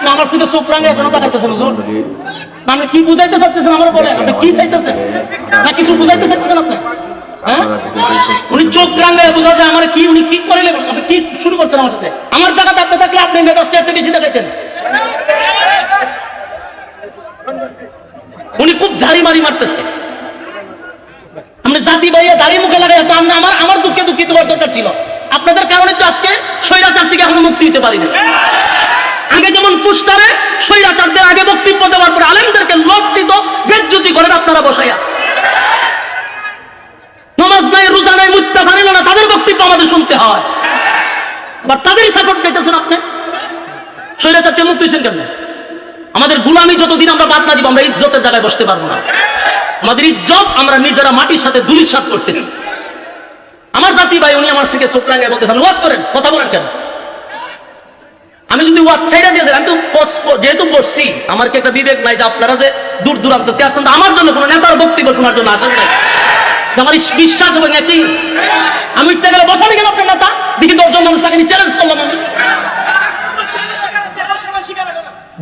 আপনি আমার এখনও আপনি কি বুঝাইতে চাচ্ছেন আমার আপনি কি চাইতেছেন? না কিছু বুঝাইতে চাচ্ছেন আপনি? হ্যাঁ? উনি আমার খুব মারি মারতেছে। আমরা জাতি ভাইয়া দাড়ি মুখে লাগাই আমার আমার দুঃখে দুঃখিত হওয়ার দরকার ছিল। আপনাদের কারণে তো আজকে স্বৈরাচার থেকে এখন মুক্তি দিতে পারি না আগে যেমন পুস্টারে স্বৈরাচারদের আগে বক্তব্য দেওয়ার পরে আলেমদেরকে লজ্জিত, বেজ্জতি করেন আপনারা বসাইয়া। নমাজ নাই, রোজা নাই মুত্তা পারেন না, তাদের বক্তব্য আমাদের শুনতে হয়। আবার তাদেরই সাপোর্ট পেতেছেন আপনি। স্বৈরাচার মুক্তি হয়েছেন কেমন? আমাদের গুলামি যতদিন আমরা বাদ না দিব, আমরা ইজ্জতের জায়গায় বসতে পারব না। আমাদের ইজ্জত আমরা নিজেরা মাটির সাথে দুলিশাত করতেছি। আমার জাতি ভাই, উনি আমার থেকে শুক্রাঙ্গে বলতেছেন, ওয়াজ করেন, কথা বলেন কেন? আমি যদি ওয়াজ ছাইরা দিয়েছি আমি তো যেহেতু বসছি আমার কি একটা বিবেক নাই যে আপনারা যে দূর দূরান্ত আসছেন? আমার জন্য কোনো নেতার বক্তব্য শোনার জন্য আসেন নাই। আমার বিশ্বাস এবং একটি আমি উঠতে গেলে বসানি কেন আপনার নেতা? দেখি দশজন মানুষ তাকে চ্যালেঞ্জ করলাম আমি।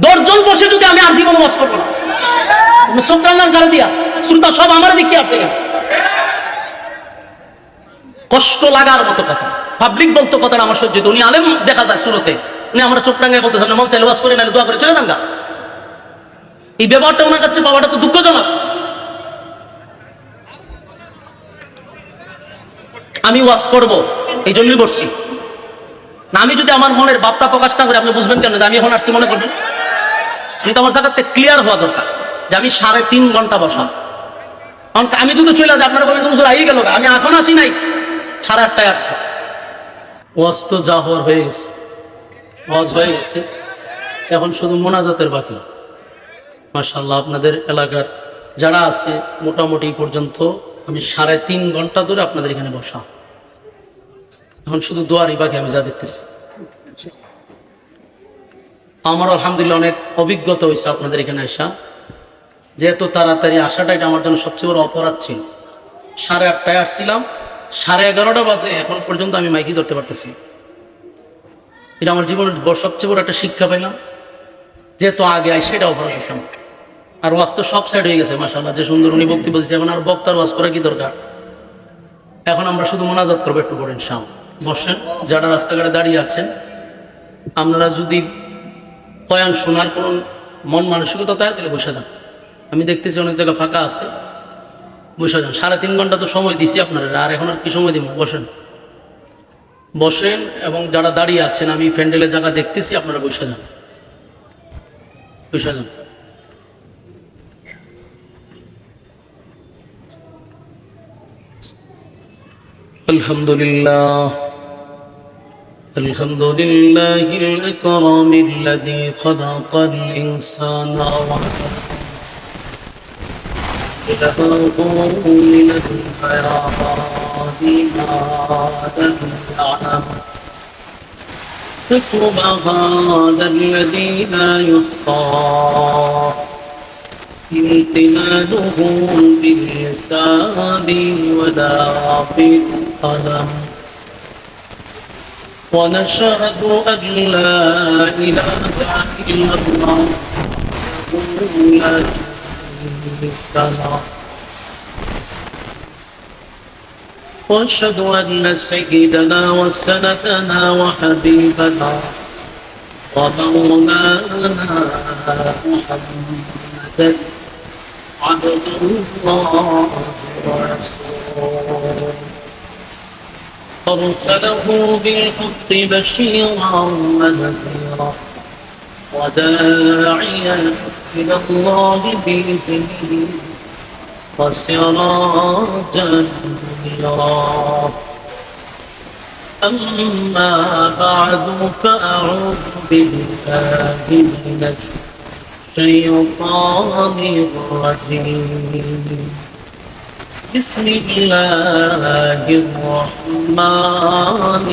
দশজন বসে যদি আমি আর জীবন ওয়াজ করব না। শুক্রাঙ্গান করে দিয়া, শ্রোতা সব আমার দিকে আছে কষ্ট লাগার মতো কথা। পাবলিক বলতো কথাটা আমার সহ্য। উনি আলেম দেখা যায় শুরুতে। উনি আমরা চোখ টাঙ্গায় বলতেছেন মন চাইলে ওয়াজ করে, নাহলে দোয়া করে। চলে যান। এই ব্যাপারটা ওনার কাছ থেকে পাওয়াটা তো দুঃখজনক। আমি ওয়াজ করব এই জন্যই বসছি না, আমি যদি আমার মনের বাপটা প্রকাশ না করে, আপনি বুঝবেন কেন যে আমি এখন আসছি, মনে করবেন? কিন্তু আমার জায়গাতে ক্লিয়ার হওয়া দরকার, যে আমি সাড়ে তিন ঘণ্টা বসা। কারণ আমি যদি চলে যাই, আপনারা বলবেন হুজুর আই গেল আমি এখন আসি নাই, সাড়ে আটটায় আসছে। ওয়াজ তো যা হওয়ার হয়ে গেছে। ওয়াজ হয়ে গেছে। এখন শুধু মোনাজাতের বাকি। মাশাল্লাহ আপনাদের এলাকার যারা আছে, মোটামুটি পর্যন্ত আমি সাড়ে তিন ঘণ্টা ধরে আপনাদের এখানে বসা। এখন শুধু দোয়ারই বাকি আমি যা দেখতেছি। আমার আলহামদুলিল্লাহ অনেক অভিজ্ঞতা হয়েছে আপনাদের এখানে আসা। যে এত তাড়াতাড়ি আসাটা এটা আমার জন্য সবচেয়ে বড় অপরাধ ছিল। সাড়ে আটটায় আসছিলাম, সাড়ে এগারোটা বাজে এখন পর্যন্ত আমি মাইকি ধরতে পারতেছি। এটা আমার জীবনের সবচেয়ে বড় একটা শিক্ষা পাইলাম। যেহেতু আগে আই সেটা অপরাধ হয়েছে আমার আর ওয়াজ তো সব সাইড হয়ে গেছে মাসাল্লাহ যে সুন্দর উনি বক্তব্য দিচ্ছে এখন আর বক্তার ওয়াজ করা কি দরকার? এখন আমরা শুধু মোনাজাত করব একটু করেন শাম বসেন, যারা রাস্তাঘাটে দাঁড়িয়ে আছেন, আপনারা যদি বয়ান শোনার কোনো মন মানসিকতা তাই তাহলে বসে যান। আমি দেখতেছি অনেক জায়গা ফাঁকা আছে, বসে যান। সাড়ে তিন ঘণ্টা তো সময় দিছি আপনারা আর এখন আর কি সময় দিব? বসেন। বসেন এবং যারা দাঁড়িয়ে আছেন আমি প্যান্ডেলের জায়গা দেখতেছি আপনারা বসে যান বসে যান الحمد لله الحمد لله الأكرم الذي خلق الإنسان وعلمه له من هذا الأعمى اصرف هذا الذي لا يحصى امتناده بالساد وداق في القدم ونشهد أن لا إله إلا الله لا شريك له وأشهد أن سيدنا وسندنا وحبيبنا ومولانا محمدا عبد الله ورسوله. أرسله بالحق بشيرا ونذيرا وداعيا إلى الله بإذنه. وسراجا منيرا أما بعد فأعوذ بالله من الشيطان الرجيم. بسم الله الرحمن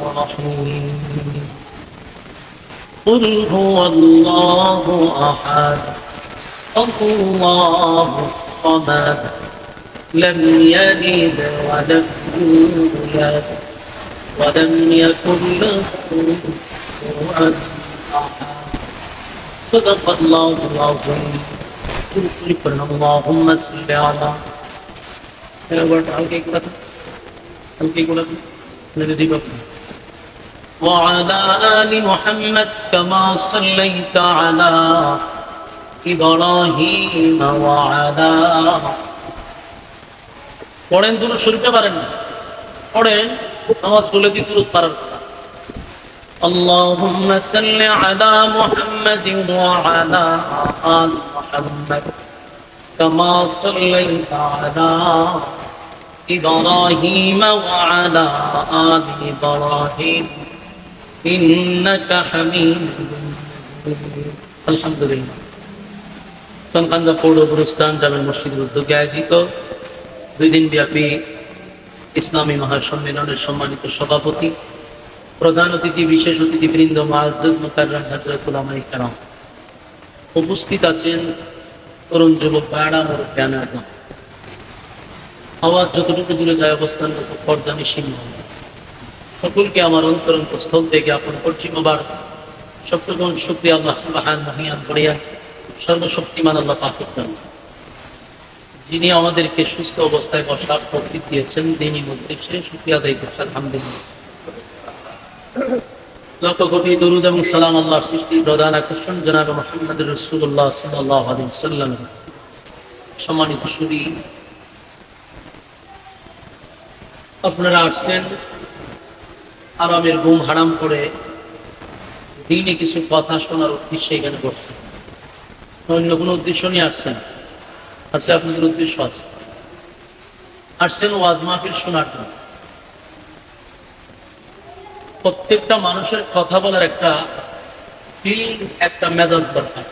الرحيم. قل هو الله أحد. الله ماء لم يلد ولم يولد ولم يكن له كفوا صدق الله العظيم. اللهم صل على وعلى آل محمد كما صليت على إبراهيم وعلى পড়েন দুরূদ শরীফটা পারেন না পড়েন নামাজ বলে দিয়ে দুরূদ পারার কথা اللهم صل على محمد وعلى آل محمد كما صليت على إبراهيم وعلى آل إبراهيم إنك حميد مجيد الحمد لله সনকান্দা পৌর গুরুস্থান জামের মসজিদের উদ্যোগে আয়োজিত দুই দিন ব্যাপী ইসলামী মহাসম্মেলনের সম্মানিত সভাপতি, প্রধান অতিথি, বিশেষ অতিথি বৃন্দ মাহাজুদ আমাই উপস্থিত আছেন তরুণ যুবক ভাড়া মোর জ্ঞান আজম। আওয়াজ যতটুকু দূরে যায় অবস্থান পর্দানি সিংহ সকলকে আমার অন্তরন্ত স্থল থেকে আপন পশ্চিমবার সপ্তগুণ শুক্রিয়া আল্লাহ মহিয়ান করিয়া সর্বশক্তিমান আল্লাহ পাকের জন্য যিনি আমাদেরকে সুস্থ অবস্থায় বসার প্রকৃতি দিয়েছেন দিনই উদ্দেশ্যে শুক্রিয়া আদায় করছে আলহামদুলিল্লাহ। লক্ষ কোটি দরুদ এবং সালাম প্রধান আকর্ষণ, জনাব মোহাম্মদ রসুল্লাহ সাল্লাহ সাল্লাম সম্মানিত সুরী আপনারা আসছেন আরামের ঘুম হারাম করে, দিনে কিছু কথা শোনার উদ্দেশ্যে এখানে বসছেন অন্য কোনো উদ্দেশ্য নিয়ে আসছেন? আছে আপনাদের উদ্দেশ্য আছে। আসছেন ওয়াজ মাহফিল শোনার জন্য। প্রত্যেকটা মানুষের কথা বলার একটা ফিল একটা মেজাজ দরকার।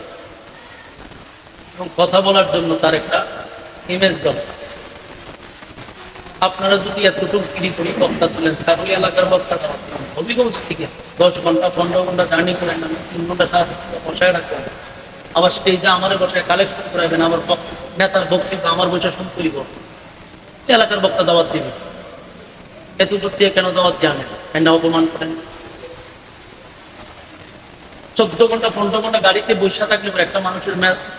এবং কথা বলার জন্য তার একটা ইমেজ দরকার। আপনারা যদি এতটুকু গিরি করি বক্তা তুলেন, তাহলে এলাকার বক্তা হবিগঞ্জ থেকে দশ ঘণ্টা, পনেরো ঘণ্টা জার্নি করেন তিন ঘণ্টা সাত ঘণ্টা বসায় রাখবেন আবার স্টেজে আমার বসে কালেকশন করাবেন আমার নেতার বক্তব্য আমার বসে করিব এলাকার বক্তা দাওয়াত দিবে। এত দূর কেন দাওয়াত জানেন না? অপমান করেন? চোদ্দ ঘণ্টা, পনেরো ঘণ্টা গাড়িতে বসে থাকলে একটা মানুষের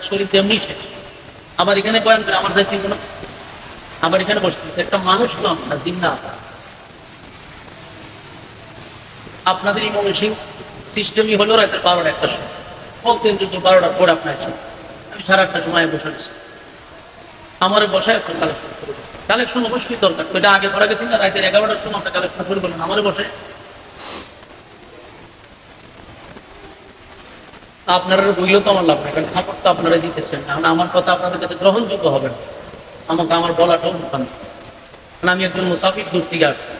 শরীর তেমনি শেষ। আবার এখানে বয়ান করে, আমার যাইতে কোনো আবার এখানে বসে থাকতে একটা মানুষ তো আমরা, জিন্দা আপনাদের এই সিস্টেমই হলো রাতের বারোটা একটা সময়। পর আপনার। আমি সাড়ে আটটার সময় বসায় কালেকশন কালেকশন অবশ্যই দরকার। আগে করা না? রাতের এগারোটার সময় কালেকশন বসে আপনারা বইলেও তো আমার লাভ নাই, কারণ সাপোর্ট তো আপনারা দিতেছেন না। আমার কথা আপনাদের কাছে গ্রহণযোগ্য হবে না। আমাকে আমার বলাটাও মুখান কারণ আমি একজন মুসাফির দূর থেকে আসছি।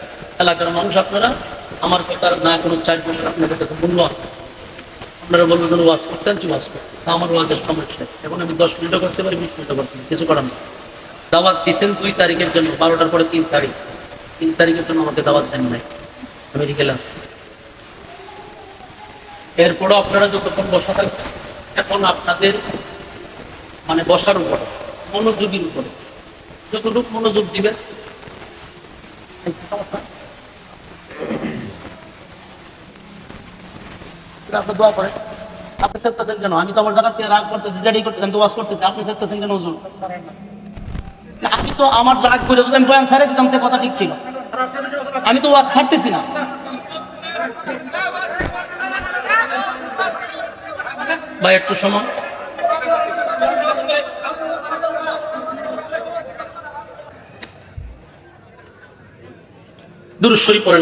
এলাকার মানুষ আপনারা, আমার কথার না কোনো বলে আপনাদের কাছে মূল্য আছে। আপনারা বলবেন কোনো ওয়াজ করতেন কি ওয়াজ করতেন আমার ওয়াজের সমস্যা এখন আমি দশ মিনিটও করতে পারি, বিশ মিনিটও করতে পারি। কিছু করার না দাওয়াত দিয়েছেন দুই তারিখের জন্য, বারোটার পরে তিন তারিখ। তিন তারিখের জন্য আমাকে দাওয়াত দেন নাই। মেডিকেল আছে এরপরও আপনারা যতক্ষণ বসা থাকবেন, এখন আপনাদের মানে বসার উপরে, মনোযোগের উপরে। যতটুকু মনোযোগ দিবেন আপনি দোয়া করেন। আপনি চেষ্টাছেন কেন আমি তো আমার জায়গা থেকে রাগ করতেছি যেটাই করতেছি, আমি তো ওয়াজ করতেছি, আপনি চেষ্টাছেন কেন ওজন আমি তো আমার রাগ করে যদি আমি বয়ান ছাড়ে দিতাম কথা ঠিক ছিল। আমি তো ওয়াজ ছাড়তেছি না। ভাই, একটু সময় দুরুশ্বরী পড়ে